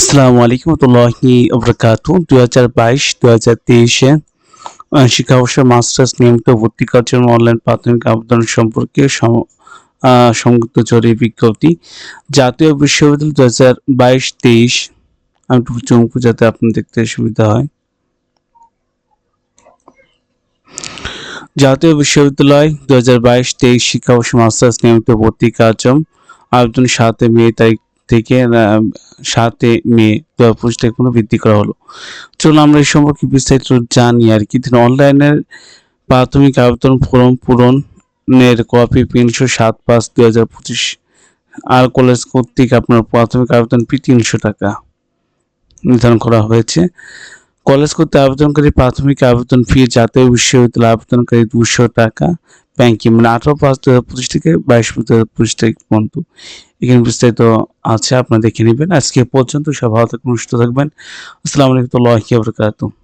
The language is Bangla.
আসসালামু আলাইকুম রহমতুল্লাহি আবরাকাত দু হাজার বাইশ, দুই হাজার তেইশে শিক্ষাবর্ষের মাস্টার্স নিয়মিত ভর্তি জন্য অনলাইন প্রাথমিক আবেদন সম্পর্কে সম- সংযুক্ত জরুরি বিজ্ঞপ্তি। জাতীয় বিশ্ববিদ্যালয় দু হাজার বাইশ, তেইশ। আমি একটু চমকু যাতে আপনার দেখতে সুবিধা হয়। জাতীয় বিশ্ববিদ্যালয় দু হাজার বাইশ, তেইশ শিক্ষাবর্ষ মাস্টার্স নিয়মিত ভর্তি কার্যক্রম। আবেদন সাতে মে তারিখ থেকে সাতে মে দু হাজার পঁচিশ তারিখ পর্যন্ত বৃদ্ধি করা হলো। চলুন আমরা এই সম্পর্কে বিস্তারিত জানি আর কি। অনলাইনের প্রাথমিক আবেদন ফর্ম পূরণের কপি তিনশো সাত পাঁচ দুই হাজার পঁচিশ আর কলেজ কর্তৃক আপনার প্রাথমিক আবেদন ফি তিনশো টাকা নির্ধারণ করা হয়েছে। কলেজ করতে আবেদনকারী প্রাথমিক আবেদন ফি জাতীয় বিশ্ববিদ্যালয় আবেদনকারী দুশো টাকা, ব্যাংকিং মানে আঠারো পাঁচ দু হাজার পঁচিশ থেকে বাইশ দু হাজার পঁচিশ তারিখ পর্যন্ত। এখানে বিস্তারিত আছে, আপনারা দেখে নেবেন। আজকে পর্যন্ত সব ভালো থাকবেন, সুস্থ থাকবেন। আসসালামু আলাইকুম বারাকাতুহু।